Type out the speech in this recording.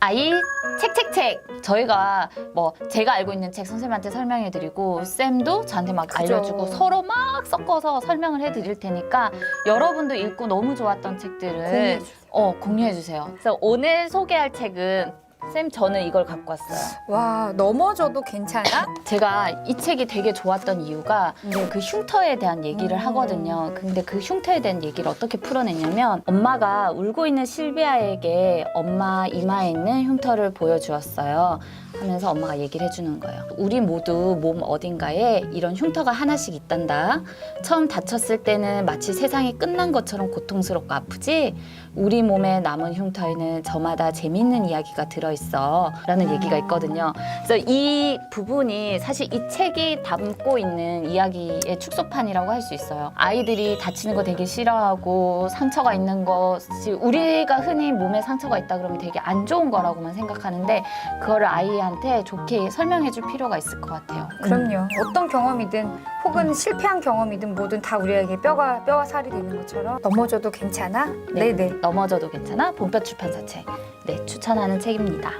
아이 책책책 저희가 뭐 제가 알고 있는 책 선생님한테 설명해 드리고 쌤도 저한테 막 그죠. 알려주고 서로 막 섞어서 설명을 해 드릴 테니까 여러분도 읽고 너무 좋았던 책들을 공유해주세요. 어 공유해 주세요. 그래서 오늘 소개할 책은 쌤 저는 이걸 갖고 왔어요. 와 넘어져도 괜찮아? 제가 이 책이 되게 좋았던 이유가 이제 그 흉터에 대한 얘기를 음. 하거든요. 근데 그 흉터에 대한 얘기를 어떻게 풀어냈냐면 엄마가 울고 있는 실비아에게 엄마 이마에 있는 흉터를 보여주었어요. 하면서 엄마가 얘기를 해주는 거예요. 우리 모두 몸 어딘가에 이런 흉터가 하나씩 있단다. 처음 다쳤을 때는 마치 세상이 끝난 것처럼 고통스럽고 아프지. 우리 몸에 남은 흉터에는 저마다 재미있는 이야기가 들어있어. 라는 얘기가 있거든요. 그래서 이 부분이 사실 이 책이 담고 있는 이야기의 축소판이라고 할 수 있어요. 아이들이 다치는 거 되게 싫어하고 상처가 있는 것이 우리가 흔히 몸에 상처가 있다 그러면 되게 안 좋은 거라고만 생각하는데 그거를 아이한테 좋게 설명해 줄 필요가 있을 것 같아요. 그럼요. 어떤 경험이든 혹은 실패한 경험이든 뭐든 다 우리에게 뼈가 뼈와 살이 되는 것처럼 넘어져도 괜찮아? 네. 네 네. 넘어져도 괜찮아? 봄볕 출판사 책. 네, 추천하는 책입 니다.